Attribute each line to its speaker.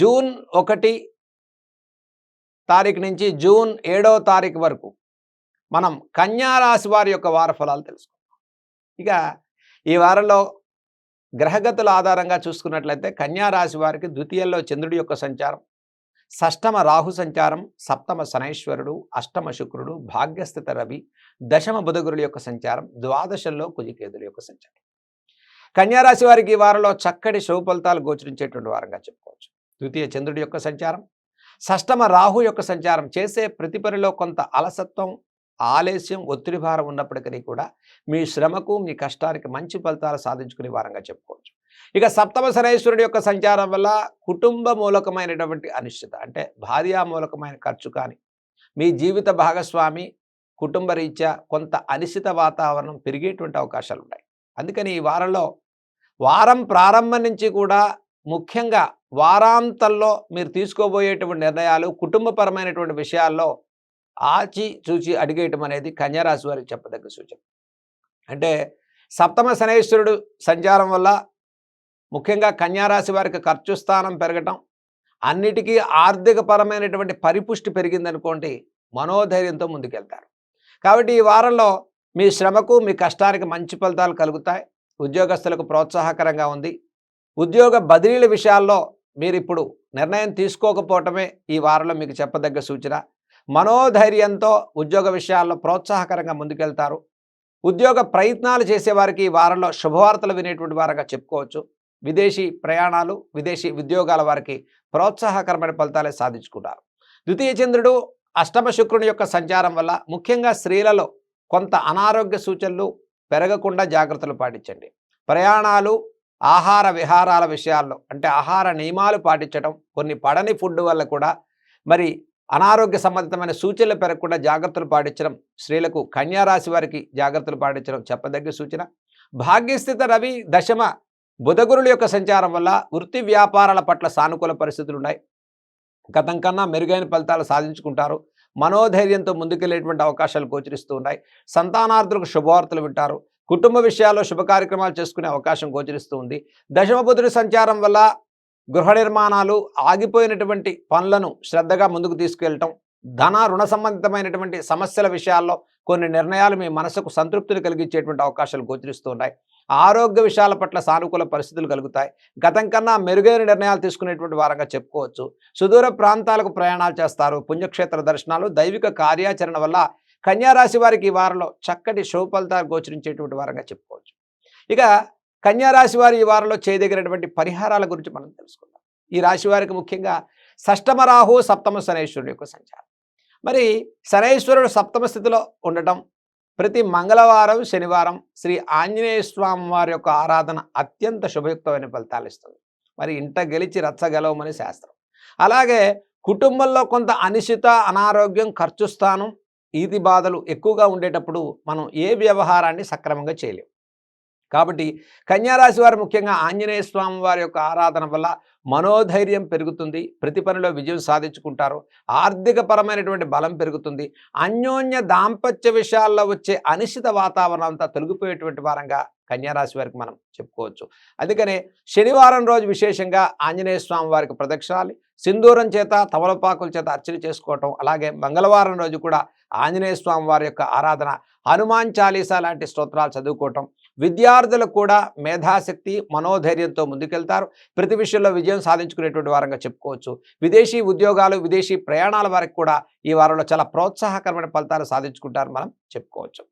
Speaker 1: June ఒకటి తారీఖు నుంచి జూన్ ఏడవ తారీఖు వరకు మనం కన్యా రాశి వారి యొక్క వార ఫలాలు తెలుసుకుందాం. ఇక ఈ వారంలో గ్రహగతుల ఆధారంగా చూసుకున్నట్లయితే కన్యా రాశి వారికి ద్వితీయంలో చంద్రుడి యొక్క సంచారం షష్టమ రాహు సంచారం సప్తమ శనైశ్వరుడు అష్టమ శుక్రుడు భాగ్యస్థిత రవి దశమ బుధగురుల యొక్క సంచారం ద్వాదశంలో కుజికేతుల యొక్క సంచారం. కన్యారాశి వారికి ఈ వారంలో చక్కటి శుభ ఫలితాలు గోచరించేటువంటి వారంగా చెప్పుకోవచ్చు. ద్వితీయ చంద్రుడి యొక్క సంచారం షష్టమ రాహు యొక్క సంచారం చేసే ప్రతి పనిలో కొంత అలసత్వం ఆలస్యం ఒత్తిడి భారం ఉన్నప్పటికీ కూడా మీ శ్రమకు మీ కష్టానికి మంచి ఫలితాలు సాధించుకునే వారంగా చెప్పుకోవచ్చు. ఇక సప్తమ శనేశ్వరుడి యొక్క సంచారం వల్ల కుటుంబ మూలకమైనటువంటి అనిశ్చిత అంటే భార్యా మూలకమైన ఖర్చు కానీ మీ జీవిత భాగస్వామి కుటుంబ రీత్యా కొంత అనిశ్చిత వాతావరణం పెరిగేటువంటి అవకాశాలు ఉన్నాయి అందుకని ఈ వారంలో వారం ప్రారంభం నుంచి కూడా ముఖ్యంగా వారాంతంలో మీరు తీసుకోబోయేటువంటి నిర్ణయాలు కుటుంబపరమైనటువంటి విషయాల్లో ఆచి చూచి అడిగేయటం అనేది కన్యారాశి వారికి చెప్పదగ్గ సూచన. అంటే సప్తమ శనేశ్వరుడు సంచారం వల్ల ముఖ్యంగా కన్యారాశి వారికి ఖర్చు స్థానం పెరగటం అన్నిటికీ ఆర్థికపరమైనటువంటి పరిపుష్టి పెరిగిందనుకోండి మనోధైర్యంతో ముందుకెళ్తారు. కాబట్టి ఈ వారంలో మీ శ్రమకు మీ కష్టానికి మంచి ఫలితాలు కలుగుతాయి. ఉద్యోగస్తులకు ప్రోత్సాహకరంగా ఉంది. ఉద్యోగ బదిలీల విషయాల్లో మీరు ఇప్పుడు నిర్ణయం తీసుకోకపోవటమే ఈ వారంలో మీకు చెప్పదగ్గ సూచన. మనోధైర్యంతో ఉద్యోగ విషయాల్లో ప్రోత్సాహకరంగా ముందుకెళ్తారు. ఉద్యోగ ప్రయత్నాలు చేసేవారికి ఈ వారంలో శుభవార్తలు వినేటువంటి వారంగా చెప్పుకోవచ్చు. విదేశీ ప్రయాణాలు విదేశీ ఉద్యోగాల వారికి ప్రోత్సాహకరమైన ఫలితాలే సాధించుకుంటారు. ద్వితీయ చంద్రుడు అష్టమ శుక్రుని యొక్క సంచారం వల్ల ముఖ్యంగా స్త్రీలలో కొంత అనారోగ్య సూచనలు పెరగకుండా జాగ్రత్తలు పాటించండి. ప్రయాణాలు ఆహార విహారాల విషయాల్లో అంటే ఆహార నియమాలు పాటించడం కొన్ని పడని ఫుడ్ వల్ల కూడా మరి అనారోగ్య సంబంధితమైన సూచనలు పెరగకుండా జాగ్రత్తలు పాటించడం స్త్రీలకు కన్యారాశి వారికి జాగ్రత్తలు పాటించడం చెప్పదగ్గ సూచన. భాగ్యస్థిత రవి దశమ బుధగురుల యొక్క సంచారం వల్ల వృత్తి వ్యాపారాల పట్ల సానుకూల పరిస్థితులు ఉన్నాయి గతం కన్నా మెరుగైన ఫలితాలు సాధించుకుంటారు. మనోధైర్యంతో ముందుకెళ్ళేటువంటి అవకాశాలు గోచరిస్తూ ఉన్నాయి. సంతానార్థులకు శుభవార్తలు వింటారు. కుటుంబ విషయాల్లో శుభ కార్యక్రమాలు చేసుకునే అవకాశం గోచరిస్తూ ఉంది. దశమ బుధుడి సంచారం వల్ల గృహ నిర్మాణాలు ఆగిపోయినటువంటి పనులను శ్రద్ధగా ముందుకు తీసుకెళ్ళటం ధన రుణ సంబంధితమైనటువంటి సమస్యల విషయాల్లో కొన్ని నిర్ణయాలు మీ మనసుకు సంతృప్తిని కలిగించేటువంటి అవకాశాలు గోచరిస్తూ ఉన్నాయి. ఆరోగ్య విషయాల పట్ల సానుకూల పరిస్థితులు కలుగుతాయి. గతం కన్నా మెరుగైన నిర్ణయాలు తీసుకునేటువంటి వారంగా చెప్పుకోవచ్చు. సుదూర ప్రాంతాలకు ప్రయాణాలు చేస్తారు. పుణ్యక్షేత్ర దర్శనాలు దైవిక కార్యాచరణ వల్ల కన్యారాశి వారికి ఈ వారంలో చక్కటి శుభ ఫలితాలు గోచరించేటువంటి వారంగా చెప్పుకోవచ్చు. ఇక కన్యారాశి వారి ఈ వారంలో చేయదగినటువంటి పరిహారాల గురించి మనం తెలుసుకుందాం. ఈ రాశి వారికి ముఖ్యంగా షష్టమ రాహు సప్తమ శనేశ్వరుడు యొక్క సంచారం. మరి శనేశ్వరుడు సప్తమ స్థితిలో ఉండటం ప్రతి మంగళవారం శనివారం శ్రీ ఆంజనేయ స్వామి వారి యొక్క ఆరాధన అత్యంత శుభయుక్తమైన ఫలితాలు ఇస్తుంది. మరి ఇంట గెలిచి రచ్చగలవమని శాస్త్రం. అలాగే కుటుంబంలో కొంత అనిశ్చిత అనారోగ్యం ఖర్చు స్థానం ఈతి బాధలు ఎక్కువగా ఉండేటప్పుడు మనం ఏ వ్యవహారాన్ని సక్రమంగా చేయలేము కాబట్టి కన్యారాశి వారు ముఖ్యంగా ఆంజనేయ స్వామి వారి యొక్క ఆరాధన వల్ల మనోధైర్యం పెరుగుతుంది ప్రతి పనిలో విజయం సాధించుకుంటారు ఆర్థిక పరమైనటువంటి బలం పెరుగుతుంది అన్యోన్య దాంపత్య విషయాల్లో వచ్చే అనిశ్చిత వాతావరణం అంతా తొలగిపోయేటువంటి వారంగా కన్యారాశి వారికి మనం చెప్పుకోవచ్చు. అందుకనే శనివారం రోజు విశేషంగా ఆంజనేయ స్వామి వారికి ప్రదక్షిణాలు సింధూరం చేత తమలపాకుల చేత అర్చన చేసుకోవటం అలాగే మంగళవారం రోజు కూడా ఆంజనేయ స్వామి వారి యొక్క ఆరాధన హనుమాన్ చాలీసా లాంటి స్తోత్రాలు చదువుకోవటం విద్యార్థులకు కూడా మేధాశక్తి మనోధైర్యంతో ముందుకెళ్తారు. ప్రతి విషయంలో విజయం సాధించుకునేటువంటి వారంగా చెప్పుకోవచ్చు. విదేశీ ఉద్యోగాలు విదేశీ ప్రయాణాల వారికి కూడా ఈ వారంలో చాలా ప్రోత్సాహకరమైన ఫలితాలు సాధించుకుంటారు మనం చెప్పుకోవచ్చు.